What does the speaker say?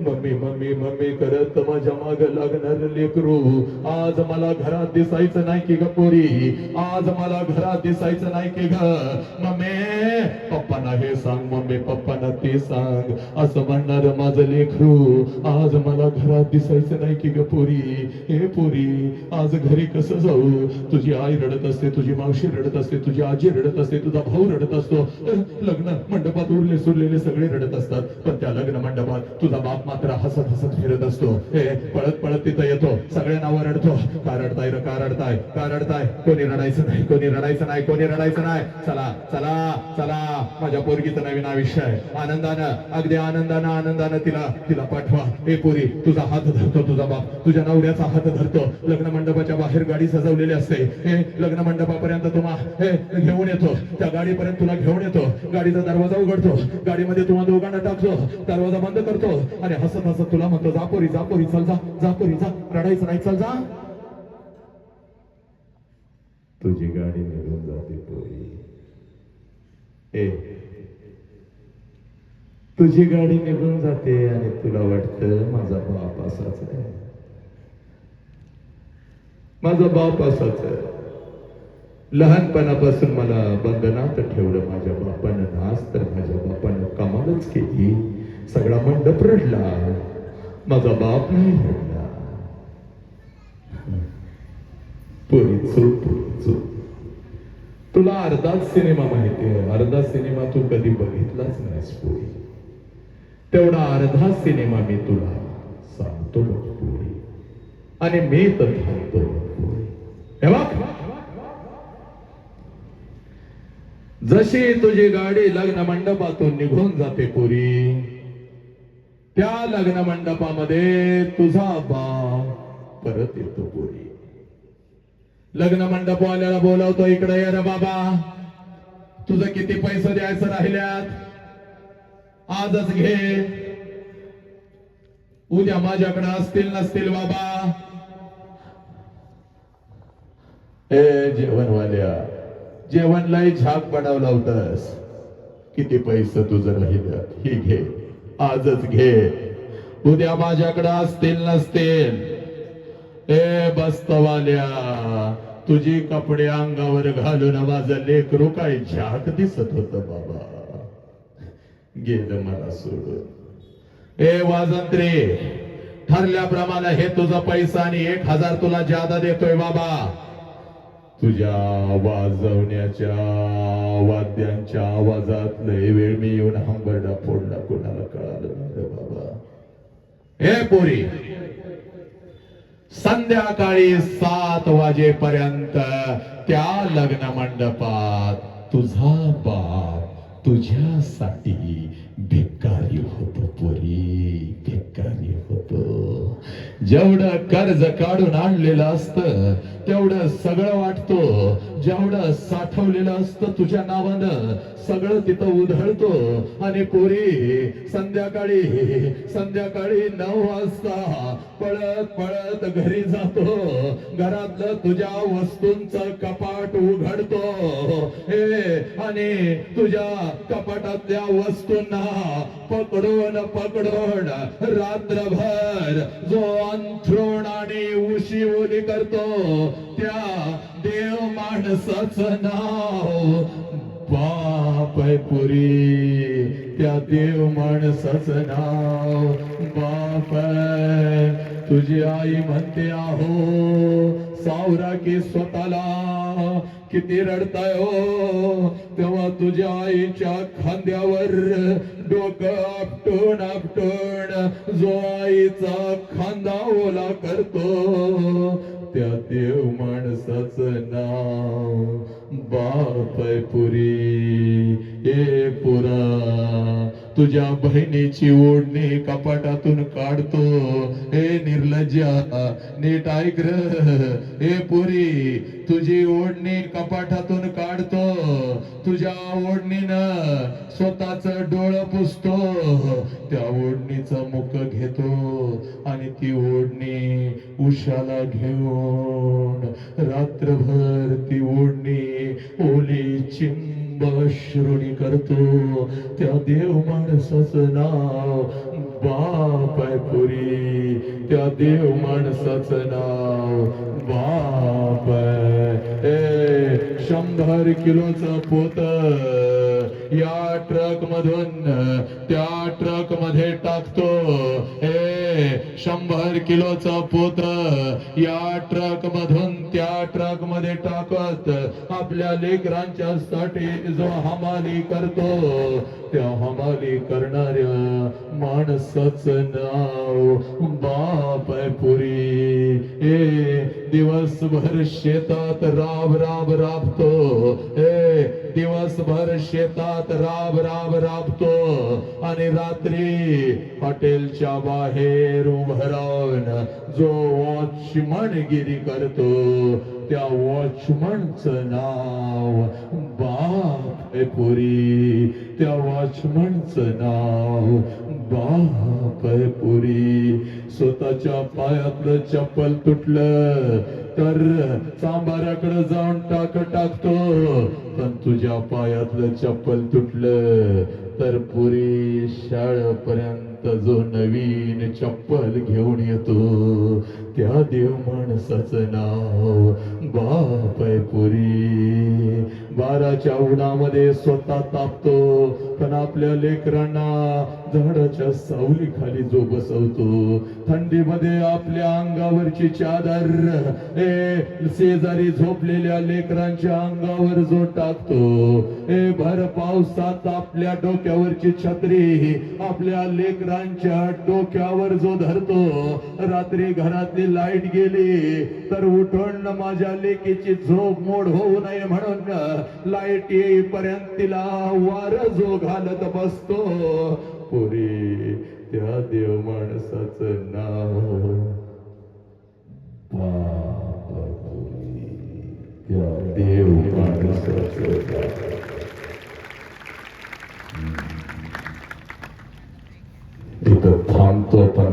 Mummy mummy mummy करत माझ्या माग लागणार लेकरू. आज मला घरात दिसायचं नाही की ग पोरी. आज मला घरात दिसायचं नाही की ग. मम्मी पप्पाना हे सांग मम्मी पप्पाना ते सांग. असं म्हणणार माझं लेकरू. आज मला घरात दिसायचं नाही की ग पोरी. हे पोरी आज घरी कसं जाऊ? तुझी आई रडत असते तुझी मावशी रडत असते तुझी आजी रडत असते तुझा भाऊ रडत असतो. लग्न मंडपात उरले सुरलेले सगळे रडत असतात. पण त्या लग्न मंडपात तुझा बाप मात्र हसत हसत फिरत असतो. हे पळत पळत तिथं येतो. सगळ्यांना रडतो का रडताय र का रडताय का रडताय कोणी रडायचं नाही कोणी रडायचं नाही कोणी रडायचं नाही. चला चला चला. माझ्या पोरगीचं नवीन आयुष्य आहे. आनंदानं अगदी आनंदानं आनंदानं तिला तिला पाठवा. हे पोरी तुझा हात धरतो तुझा बाप. तुझ्या नवऱ्याचा हात धरतो. लग्न मंडपाच्या बाहेर गाडी सजवलेली असते. हे लग्न मंडपापर्यंत तुम्हा हे घेऊन येतो. त्या गाडीपर्यंत तुला घेऊन येतो. गाडीचा दरवाजा उघडतो. गाडीमध्ये तुम्हा दोघांना टाकतो. दरवाजा बंद करतो. अरे हसत हसत तुला म्हणतो जा पोरी जा पोरी चल जा जा पोरी जा. रडायचं नाही चल जा. तुझी गाडी निघून जाते पोरी. ए तुझी गाडी निघून जाते आणि तुला वाटतं माझा बाप असाच आहे. माझा बाप असाच आहे. लहानपणापासून मला बंधनात ठेवलं माझ्या बापानं नाच तर माझ्या बापानं कमालच केली. सगळा मंडप रडला. माझा बाप नाही रडला. पोरी चूप पोरी तुला अर्धाच सिनेमा माहिती आहे. अर्धा सिनेमा तू कधी बघितलाच नाहीस पोरी. तेवढा अर्धा सिनेमा मी तुला सांगतो बघ पोरी. आणि मी तर थांबतो जशी तुझी गाडी लग्न मंडपातून निघून जाते पुरी त्या लग्न मंडपामध्ये तुझा बाप परत येतो गोरी. लग्न मंडपवाल्याला बोलावतो इकडे ये रे बाबा. तुझं किती पैसे द्यायचं राहिल्यात? आजच घे. उद्या माझ्याकडे असतील नसतील बाबा. ए जेवणवाल्या जेवणलाही झाक बनवला होतास. किती पैसे तुझं राहिलं ही घे. आजच घे. उद्या माझ्याकडे असतील नसतील. ए बस्तवाल्या तुझी कपडे अंगावर घालून माझं लेकरू काय झाक दिसत होत बाबा. गेलं मला सोडून. ए वाजंत्रे ठरल्याप्रमाणे हे तुझा पैसा आणि एक हजार तुला जादा देतोय बाबा. तुझ्या वाजवण्याच्या वाद्यांच्या आवाजात लय वेळ मी येऊन हंबरडा फोडला कोणाला हे पोरी. संध्याकाळी सात वाजेपर्यंत त्या लग्न मंडपात तुझा बाप तुझ्यासाठी भिकारी होतो पोरी भिकारी होतो. जेवढं कर्ज काढून आणलेलं असतं तेवढं सगळं वाटतो. जेवढं साठवलेलं असतं तुझ्या नावानं सगळं तिथं उधळतो. आणि पोरी संध्याकाळी संध्याकाळी नऊ वाजता पळत पळत घरी जातो. घरातलं तुझ्या वस्तूंच कपाट उघडतो. हे आणि तुझ्या कपाटातल्या वस्तूंना पकडून पकडून रात्रभर जो अंथरुण आणि उशी ओली करतो त्या देव माणसाचं नाव. बाप पुरी. त्या देव माणसाचं नाव. बाप आहे तुझी आई म्हणते आहो सावरा की स्वतःला किती रडताय हो. तेव्हा तुझ्या आईच्या खांद्यावर डोकं आपटून आपटून जो आईचा खांदा ओला करतो त्या देव माणसाचं नाव बाप पुरी. तुझ्या बहिणीची ओढणी कपाटातून काढतो. हे निर्लज्जा नीट ऐक हे पुरी तुझी ओढणी कपाटातून काढतो. तुझ्या ओढणीनं स्वतःच डोळं पुसतो. त्या ओढणीचा मुख घेतो आणि ती ओढणी उशाला घेऊन रात्रभर ती ओढणी ओली चिंब बिंब अश्रुनी करतो. त्या देव माणसाचं नाव बाप आहे पुरी. त्या देव माणसाचं नाव बाप आहे. ए शंभर किलोचं पोत या ट्रक मधून त्या ट्रकमध्ये टाकतो. ए शंभर किलोचं पोत या ट्रक मधून त्या ट्रकमध्ये टाकत. आपल्या लेकरांच्या साठी जो हमाली करतो त्या हमाली करणाऱ्या माणसाच नाव बाप आहे पुरी. ए दिवसभर शेतात राब राब राबतो. ए दिवसभर शेतात राब राब राबतो. आणि रात्री हॉटेलच्या बाहेर उभं राहून जो वॉचमनगिरी करतो त्या वॉचमनचं नाव बाप आहे पुरी. त्या वॉचमनचं नाव बाप आहे पुरी. स्वतःच्या पायातलं चप्पल तुटलं तर सांबाराकडे जाऊन टाक टाकतो. पण तुझ्या पायातलं चप्पल तुटलं तर पुरी शाळेपर्यंत जो नवीन चप्पल घेऊन येतो त्या देव माणसाचं नाव बाप आहे पुरी. बाराच्या उन्हामध्ये स्वतः तापतो पण आपल्या लेकरांना झाडाच्या सावली खाली जो बसवतो. थंडीमध्ये आपल्या अंगावरची चादर ए शेजारी झोपलेल्या लेकरांच्या अंगावर जो टाकतो. ए भर पावसात आपल्या डोक्यावरची छत्री आपल्या लेकरांच्या डोक्यावर जो धरतो. रात्री घरातली लाइट गेली तर उठून माझ्या लेकीची झोप मोड होऊ नये म्हणून लाइट येईपर्यंत तिला वार जो घालत बसतो. पुरी त्या देव माणसाच नाव त्या देव माणसाचं नाव. इथं थांबतो पण